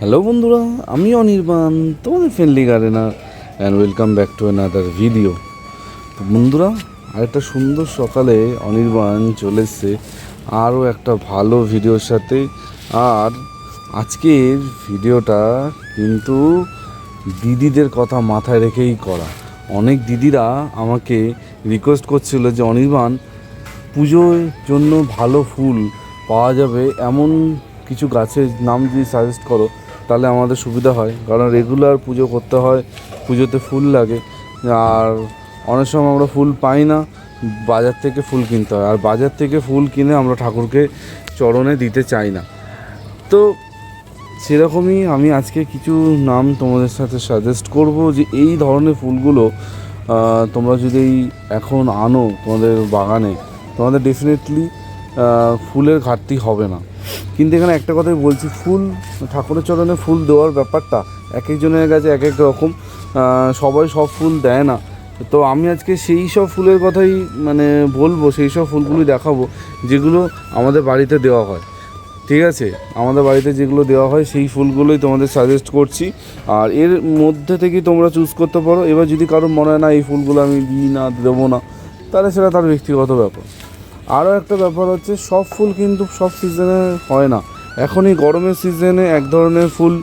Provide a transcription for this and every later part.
Hello বন্ধুরা, আমি অনির্বাণ, তোমাদের friendly gardener and welcome back to another video তো বন্ধুরা, আরেকটা সুন্দর সকালে অনির্বাণ চলে এসছে আরও একটা ভালো ভিডিওর সাথে। আর আজকের ভিডিওটা কিন্তু দিদিদের কথা মাথায় রেখেই করা। অনেক দিদিরা আমাকে রিকোয়েস্ট করছিল যে, অনির্বাণ, পুজোর জন্য ভালো ফুল পাওয়া যাবে, এমন কিছু গাছের নাম যদি সাজেস্ট করো তাহলে আমাদের সুবিধা হয়। কারণ রেগুলার পুজো করতে হয়, পুজোতে ফুল লাগে। আর অনেক সময় আমরা ফুল পাই না, বাজার থেকে ফুল কিনতে হয়। আর বাজার থেকে ফুল কিনে আমরা ঠাকুরকে চরণে দিতে চাই না। তো সেরকমই আমি আজকে কিছু নাম তোমাদের সাথে সাজেস্ট করব যে এই ধরনের ফুলগুলো তোমরা যদি এখন আনো তোমাদের বাগানে, তোমাদের ডেফিনেটলি ফুলের ঘাটতি হবে না। কিন্তু এখানে একটা কথাই বলছি, ফুল, ঠাকুরের চরণে ফুল দেওয়ার ব্যাপারটা এক একজনের কাছে এক এক রকম সবাই সব ফুল দেয় না। তো আমি আজকে সেই সব ফুলের কথাই মানে বলব, সেই সব ফুলগুলি দেখাবো, যেগুলো আমাদের বাড়িতে দেওয়া হয়। ঠিক আছে? আমাদের বাড়িতে যেগুলো দেওয়া হয়, সেই ফুলগুলোই তোমাদের সাজেস্ট করছি। আর এর মধ্যে থেকে তোমরা চুজ করতে পারো। এবার যদি কারোর মনে হয়, না, এই ফুলগুলো আমি দিই না, দেবো না, তাহলে সেটা তার ব্যক্তিগত ব্যাপার। আরও একটা ব্যাপার হচ্ছে, সব ফুল কিন্তু সব সিজনে হয় না। এখন এই গরমের সিজনে এক ধরনের ফুল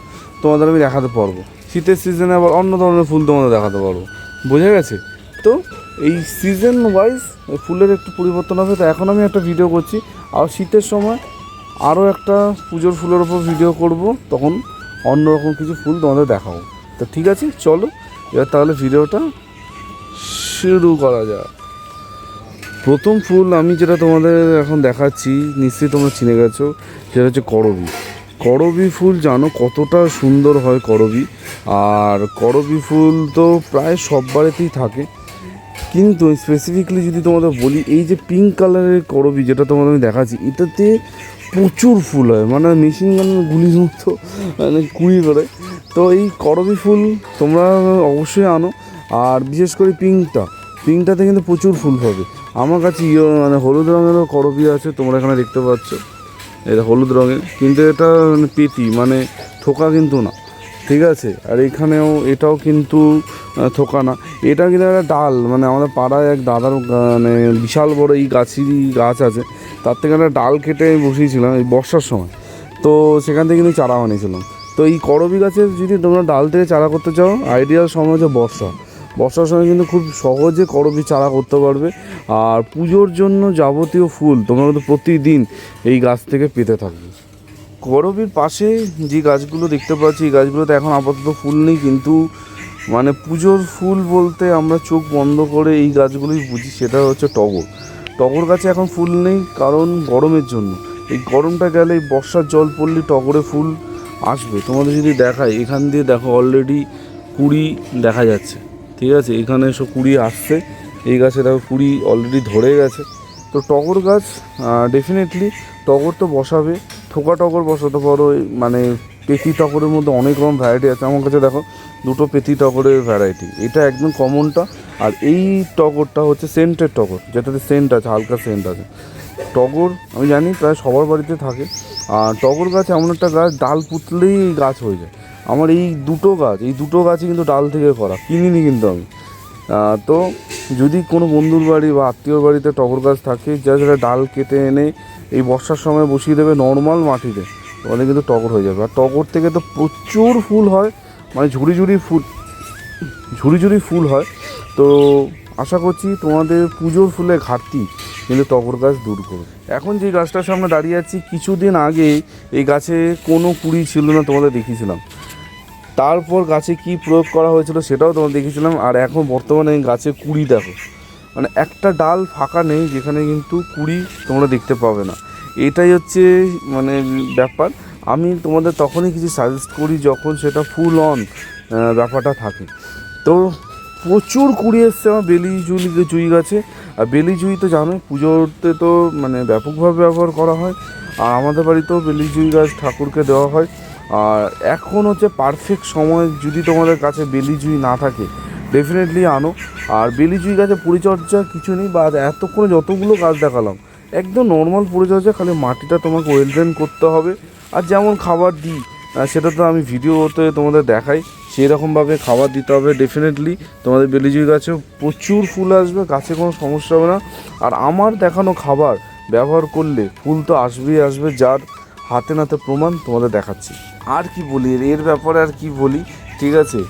তোমাদের আমি দেখাতে পারব। শীতের সিজনে আবার অন্য ধরনের ফুল তোমাদের দেখাতে পারব। বোঝা গেছে? তো এই সিজন ওয়াইজ ফুলের একটু পরিবর্তন হবে, তো এখন আমি একটা ভিডিও করছি। আর শীতের সময় আরও একটা পুজোর ফুলের ওপর ভিডিও করব, তখন অন্যরকম কিছু ফুল তোমাদের দেখাবো। তো ঠিক আছে, চলো, এবার তাহলে ভিডিওটা শুরু করা যাক। প্রথম ফুল আমি যেটা তোমাদের এখন দেখাচ্ছি, নিশ্চয়ই তোমরা চিনে গেছো, সেটা হচ্ছে করবি। করবি ফুল জানো কতটা সুন্দর হয় করবি। আর করবি ফুল তো প্রায় সব বাড়িতেই থাকে। কিন্তু স্পেসিফিকলি যদি তোমাদের বলি, এই যে পিঙ্ক কালারের করবি যেটা তোমাদের আমি দেখাচ্ছি, এটাতে প্রচুর ফুল হয়। মানে মেশিন গানের গুলির মতো মানে কুড়ি করে। তো এই করবি ফুল তোমরা অবশ্যই আনো। আর বিশেষ করে পিঙ্কটা পিঙ্কটাতে কিন্তু প্রচুর ফুল পাবে আমার কাছে ইয়ে মানে হলুদ রঙেরও করবি আছে, তোমরা এখানে দেখতে পাচ্ছ। এটা হলুদ রঙের, কিন্তু এটা মানে পেটি মানে থোকা কিন্তু না। ঠিক আছে? আর এখানেও, এটাও কিন্তু থোকা না। এটা কিন্তু একটা ডাল মানে আমাদের পাড়ায় এক দাদার মানে বিশাল বড় এই গাছেরই গাছ আছে। তার থেকে একটা ডাল কেটে আমি বসিয়েছিলাম এই বর্ষার সময়। তো সেখান থেকে কিন্তু চারা বানিয়েছিলাম। তো এই করবি গাছের যদি তোমরা ডাল থেকে চারা করতে চাও আইডিয়াল সময় হচ্ছে বর্ষা। বর্ষার সময় কিন্তু খুব সহজে করবি চারা করতে পারবে। আর পুজোর জন্য যাবতীয় ফুল তোমরা কিন্তু প্রতিদিন এই গাছ থেকে পেতে থাকবে। করবির পাশে যে গাছগুলো দেখতে পাচ্ছি, এই গাছগুলোতে এখন আপাতত ফুল নেই, কিন্তু মানে পুজোর ফুল বলতে আমরা চোখ বন্ধ করে এই গাছগুলোই বুঝি, সেটা হচ্ছে টগর। টগর গাছে এখন ফুল নেই, কারণ গরমের জন্য। এই গরমটা গেলে বর্ষার জল পড়লে টগরে ফুল আসবে। তোমাদের যদি দেখায় এখান দিয়ে দেখো অলরেডি কুড়ি দেখা যাচ্ছে। ঠিক আছে, এখানে সব কুড়ি আসছে, এই গাছে দেখো কুড়ি অলরেডি ধরে গেছে। তো টগর গাছ ডেফিনেটলি টগর তো বসাবে, থোকা টগর বসাতে পারো মানে পেতি টগরের মধ্যে অনেক রকম ভ্যারাইটি আছে। আমার কাছে দেখো দুটো পেতি টগরের ভ্যারাইটি এটা একদম কমনটা আর এই টগরটা হচ্ছে সেন্টের টগর, যেটাতে সেন্ট আছে, হালকা সেন্ট আছে। টগর, আমি জানি, প্রায় সবার বাড়িতে থাকে। আর টগর গাছ এমন একটা গাছ, ডাল পুতলেই গাছ হয়ে যায়। আমার এই দুটো গাছ, এই দুটো গাছই কিন্তু ডাল থেকে করা কিনিনি কিন্তু আমি। তো যদি কোনো বন্ধুর বাড়ি বা আত্মীয়র বাড়িতে টগর গাছ থাকে, যা যারা ডাল কেটে এনে এই বর্ষার সময় বসিয়ে দেবে নর্মাল মাটিতে, তাহলে কিন্তু টগর হয়ে যাবে। আর টগর থেকে তো প্রচুর ফুল হয় মানে ঝুড়ি ঝুড়ি ফুল, ঝুড়ি ঝুড়ি ফুল হয়। তো আশা করছি তোমাদের পুজোর ফুলে ঘাটতি, কিন্তু টগর গাছ দূর করবে এখন যে গাছটার সামনে দাঁড়িয়ে আছি, কিছুদিন আগে এই গাছে কোনো কুড়ি ছিল না তোমাদের দেখিয়েছিলাম। তারপর গাছে কি প্রয়োগ করা হয়েছিল সেটাও তোমার দেখেছিলাম আর এখন বর্তমানে গাছে কুড়ি দেখো। মানে একটা ডাল ফাঁকা নেই, যেখানে কিন্তু কুড়ি তোমরা দেখতে পাবে না। এটাই হচ্ছে মানে ব্যাপার। আমি তোমাদের তখনই কিছু সাজেস্ট করি যখন সেটা ফুল অন ব্যাপারটা থাকে। তো প্রচুর কুড়ি এসছে আমার, বেলি জুই জুই গাছে। আর বেলি জুই তো জানো পুজোতে তো মানে ব্যাপকভাবে ব্যবহার করা হয়। আর আমাদের বাড়িতেও বেলি জুই গাছ ঠাকুরকে দেওয়া হয়। আর এখন হচ্ছে পারফেক্ট সময় যদি তোমাদের কাছে বেলি জুই না থাকে ডেফিনেটলি আনো। আর বেলি জুই গাছে পরিচর্যা কিছু নেই বা এতক্ষণে যতগুলো গাছ দেখালাম, একদম নর্মাল পরিচর্যা, খালি মাটিটা তোমাকে ওয়েল ড্রেন করতে হবে। আর যেমন খাবার দিই সেটা তো আমি ভিডিওতে তোমাদের দেখাই সেই রকমভাবে খাবার দিতে হবে ডেফিনেটলি তোমাদের বেলিজুই গাছে প্রচুর ফুল আসবে, গাছে কোনো সমস্যা হবে না। আর আমার দেখানো খাবার ব্যবহার করলে ফুল তো আসবেই আসবে, যার হাতে নাতে প্রমাণ তোমাদের দেখাচ্ছি। আর কি বলি? এর- ব্যাপারে আর কি বলি? ঠিক আছে?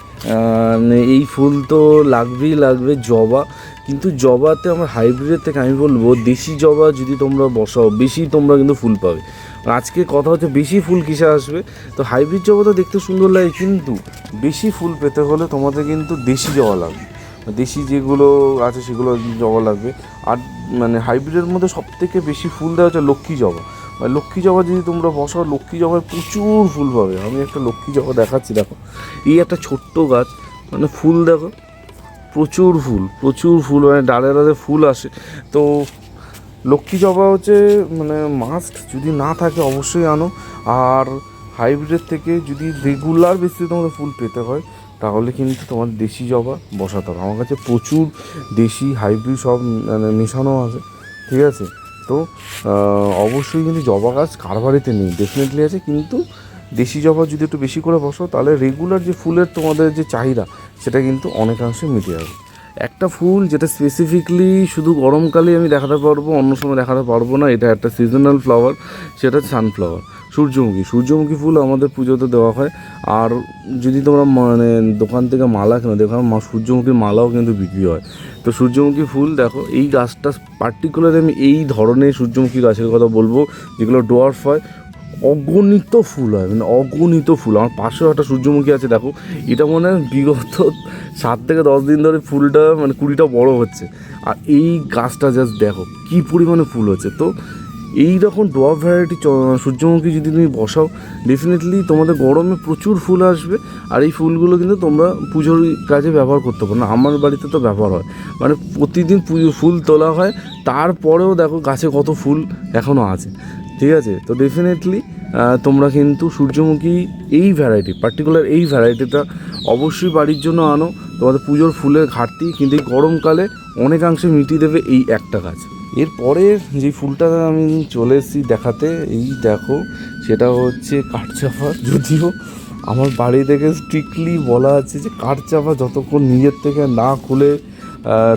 এই ফুল তো লাগবেই লাগবে, জবা। কিন্তু জবাতে আমার হাইব্রিডের থেকে আমি বলব, দেশি জবা যদি তোমরা বসাও, বেশি তোমরা কিন্তু ফুল পাবে। আজকে কথা হচ্ছে বেশি ফুল কিসে আসবে? তো হাইব্রিড জবা তো দেখতে সুন্দর লাগে, কিন্তু বেশি ফুল পেতে হলে তোমাদের কিন্তু দেশি জবা লাগবে। দেশি যেগুলো আছে সেগুলো জবা লাগবে। আর মানে হাইব্রিডের মধ্যে সব থেকে বেশি ফুল দেওয়া হচ্ছে লক্ষ্মী জবা। মানে লক্ষ্মী জবা যদি তোমরা বসাও, লক্ষ্মী জবায় প্রচুর ফুল পাবে। আমি একটা লক্ষ্মী জবা দেখাচ্ছি, দেখো। এই একটা ছোট্ট গাছ মানে ফুল দেখো, প্রচুর ফুল প্রচুর ফুল মানে ডালে ডালে ফুল আসে। তো লক্ষ্মী জবা হচ্ছে মানে মাস্ট যদি না থাকে অবশ্যই আনো। আর হাইব্রিডের থেকে যদি রেগুলার বেশি তোমাদের ফুল পেতে হয়, তাহলে কিন্তু তোমার দেশি জবা বসাতে হবে। আমার কাছে প্রচুর দেশি হাইব্রিড সব মানে মেশানো আছে, ঠিক আছে? তো অবশ্যই কিন্তু জবা গাছ কারবারিতে নেই? ডেফিনেটলি আছে, কিন্তু দেশি জবা যদি একটু বেশি করে বসো তাহলে রেগুলার যে ফুলের তোমাদের যে চাহিদা, সেটা কিন্তু অনেকাংশে মিটে যাবে। একটা ফুল যেটা স্পেসিফিকলি শুধু গরমকালে আমি দেখাতে পারব, অন্য সময় দেখাতে পারব না, এটা একটা সিজনাল ফ্লাওয়ার সেটা সানফ্লাওয়ার সূর্যমুখী। সূর্যমুখী ফুল আমাদের পুজোতে দেওয়া হয়। আর যদি তোমরা মানে দোকান থেকে মালা কেনো, দেখো সূর্যমুখীর মালাও কিন্তু বিক্রি হয়। তো সূর্যমুখী ফুল দেখো, এই গাছটা পার্টিকুলার আমি এই ধরনের সূর্যমুখী গাছের কথা বলব, যেগুলো ডোয়ার্ফ হয়, অগণিত ফুল হয় মানে অগণিত ফুল। আমার পাশেও একটা সূর্যমুখী আছে, দেখো। এটা মনে হয় বিগত সাত থেকে দশ দিন ধরে ফুলটা মানে কুড়িটা বড় হচ্ছে। আর এই গাছটা জাস্ট দেখো, কী পরিমাণে ফুল হচ্ছে। তো এই রকম ডোয়ার ভ্যারাইটি সূর্যমুখী যদি তুমি বসাও ডেফিনেটলি তোমাদের গরমে প্রচুর ফুল আসবে। আর এই ফুলগুলো কিন্তু তোমরা পুজোর কাজে ব্যবহার করতে পারো। না, আমার বাড়িতে তো ব্যবহার হয়। মানে প্রতিদিন পুজো ফুল তোলা হয়। তারপরেও দেখো গাছে কত ফুল এখনও আছে। ঠিক আছে? তো ডেফিনেটলি তোমরা কিন্তু সূর্যমুখী এই ভ্যারাইটি পার্টিকুলার এই ভ্যারাইটিটা অবশ্যই বাড়ির জন্য আনো। তোমাদের পুজোর ফুলের ঘাটতি, কিন্তু এই গরমকালে অনেকাংশে মিটিয়ে দেবে এই একটা গাছ। এরপরে যে ফুলটা আমি চলে এসেছি দেখাতে, এই দেখো, সেটা হচ্ছে কাঠচাপা যদিও আমার বাড়ি থেকে স্ট্রিক্টলি বলা আছে যে কাঠচাপা যতক্ষণ নিজের থেকে না খুলে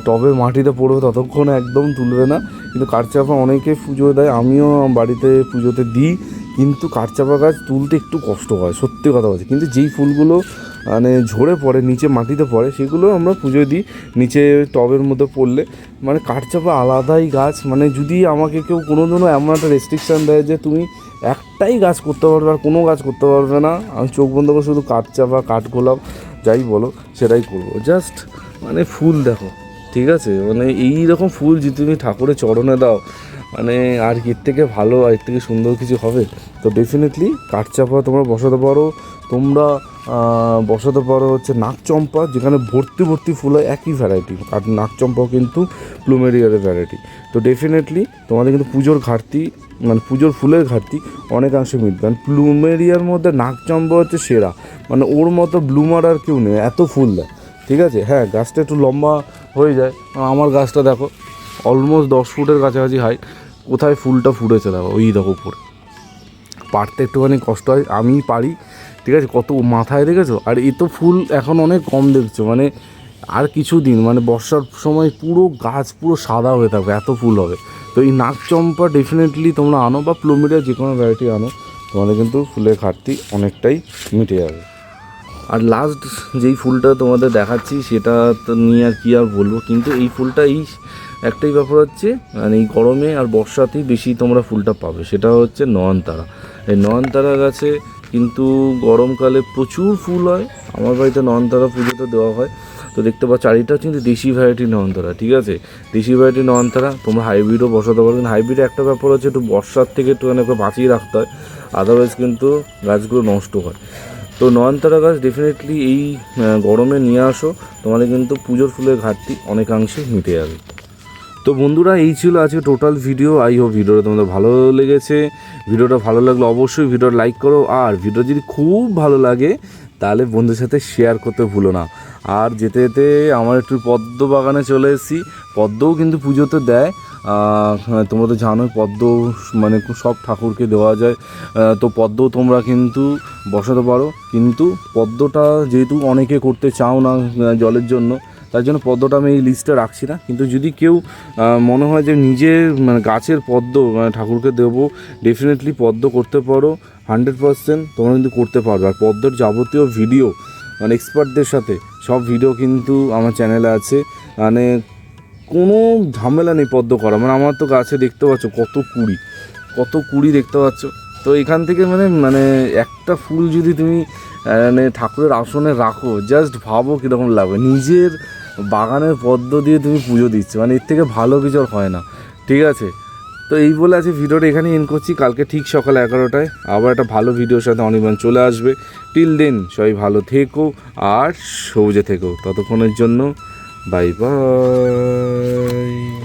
টবে মাটিতে পড়বে ততক্ষণ একদম তুলবে না। কিন্তু কাঠচাপা অনেকে পুজো দেয়, আমিও বাড়িতে পুজোতে দিই। কিন্তু কাঠচাপা গাছ তুলতে একটু কষ্ট হয়, সত্যি কথা বলছি। কিন্তু যেই ফুলগুলো মানে ঝরে পড়ে, নিচে মাটিতে পড়ে, সেগুলো আমরা পুজো দিই। নিচে টবের মধ্যে পড়লে। মানে কাঠচাপা আলাদাই গাছ। মানে যদি আমাকে কেউ কোনো দিনও এমন একটা রেস্ট্রিকশান দেয় যে তুমি একটাই গাছ করতে পারবে আর কোনো গাছ করতে পারবে না, আমি চোখ বন্ধ করে শুধু কাঠচাপা, কাঠগোলাপ, যাই বলো, সেটাই করব। জাস্ট মানে ফুল দেখো, ঠিক আছে? মানে এই রকম ফুল যদি তুমি ঠাকুরের চরণে দাও মানে আর এর থেকে ভালো আর এর থেকে সুন্দর কিছু হবে। তো ডেফিনেটলি কাঠচাপা তোমরা বসাতে পারো। তোমরা বসাতে পারো হচ্ছে নাকচম্পা যেখানে ভর্তি ভর্তি ফুল হয়, একই ভ্যারাইটি আর নাকচম্পাও কিন্তু প্লুমেরিয়ারের ভ্যারাইটি তো ডেফিনেটলি তোমাদের কিন্তু পুজোর ঘাটতি মানে পুজোর ফুলের ঘাটতি অনেকাংশে মিটবে। কারণ প্লুমেরিয়ার মধ্যে নাকচম্পা হচ্ছে সেরা। মানে ওর মতো ব্লুমার আর কেউ নেই, এত ফুল দেয়। ঠিক আছে? হ্যাঁ গাছটা একটু লম্বা হয়ে যায়। আমার গাছটা দেখো অলমোস্ট দশ ফুটের কাছাকাছি হাইট কোথায় ফুলটা ফুটেছে দেখো, ওই দেখো উপরে। পারতে একটুখানি কষ্ট হয়, আমি পারি ঠিক আছে, কত মাথায় দেখেছ আর এ তো ফুল এখন অনেক কম দেখছ মানে আর কিছু দিন মানে বর্ষার সময় পুরো গাছ পুরো সাদা হয়ে থাকবে, এত ফুল হবে। তো এই নাকচম্পা ডেফিনেটলি তোমরা আনো, বা প্লুমেরিয়া যে কোনো ভ্যারাইটি আনো, তোমাদের কিন্তু ফুলের ঘাটতি অনেকটাই মিটে যাবে। আর লাস্ট যেই ফুলটা তোমাদের দেখাচ্ছি, সেটা নিয়ে আর কি আর বলব, কিন্তু এই ফুলটা এই একটাই ব্যাপার হচ্ছে মানে এই গরমে আর বর্ষাতেই বেশি তোমরা ফুলটা পাবে। সেটা হচ্ছে নয়নতারা। এই নয়নতারা গাছে কিন্তু গরমকালে প্রচুর ফুল হয়। আমার বাড়িতে নয়নতারা পুজোতে দেওয়া হয়। তো দেখতে পাচ্ছ চারিটা কিন্তু দেশি ভ্যারাইটি নয়নতারা, ঠিক আছে? দেশি ভ্যারাইটি নয়নতারা, তোমরা হাইব্রিডও বসাতে পারো কিন্তু হাইব্রিডে একটা ব্যাপার হচ্ছে, একটু বর্ষার থেকে একটুখানি ওকে বাঁচিয়ে রাখতে হয়। আদারওয়াইজ কিন্তু গাছগুলো নষ্ট হয়। তো নয়নতারা গাছ ডেফিনেটলি এই গরমে নিয়ে আসো। তোমাদের কিন্তু পুজোর ফুলের ঘাটতি অনেকাংশে মিটে যাবে। তো বন্ধুরা এই ছিল আজকে টোটাল ভিডিও আই হোপ ভিডিওটা তোমাদের ভালো লেগেছে। ভিডিওটা ভালো লাগলে অবশ্যই ভিডিওটা লাইক করো। আর ভিডিও যদি খুব ভালো লাগে তাহলে বন্ধুদের সাথে শেয়ার করতে ভুলো না। আর যেতে যেতে আমার একটু পদ্ম বাগানে চলে এসেছি। পদ্মও কিন্তু পুজোতে দেয়। আহ, তোমরা তো জানোই পদ্ম মানে সব ঠাকুরকে দেওয়া যায়। তো পদ্ম তোমরা কিন্তু বসাতে পারো। কিন্তু পদ্মটা যেহেতু অনেকে করতে চাও না জলের জন্য তার জন্য পদ্মটা আমি এই লিস্টে রাখছি না। কিন্তু যদি কেউ মনে হয় যে নিজের মানে গাছের পদ্ম মানে ঠাকুরকে দেবো ডেফিনেটলি পদ্ম করতে পারো হান্ড্রেড পারসেন্ট তোমরা কিন্তু করতে পারবে। আর পদ্মর যাবতীয় ভিডিও মানে এক্সপার্টদের সাথে, সব ভিডিও কিন্তু আমার চ্যানেলে আছে। মানে কোনো ঝামেলা নেই পদ্ম করা। মানে আমার তো গাছে দেখতে পাচ্ছ কত কুড়ি কত কুড়ি দেখতে পাচ্ছ। তো এখান থেকে মানে মানে একটা ফুল যদি তুমি মানে ঠাকুরের আসনে রাখো জাস্ট ভাবো কীরকম লাগবে। নিজের বাগানের পদ্ম দিয়ে তুমি পুজো দিচ্ছ মানে এর থেকে ভালো কিছু হয় না। ঠিক আছে? তো এই বলে আছে ভিডিওটা এখানেই এন করছি। কালকে ঠিক সকাল এগারোটায় আবার একটা ভালো ভিডিওর সাথে অনির্বাণ চলে আসবে। টিল দিন সবাই ভালো থেকো আর সবুজে থেকো। ততক্ষণের জন্য বাই বাই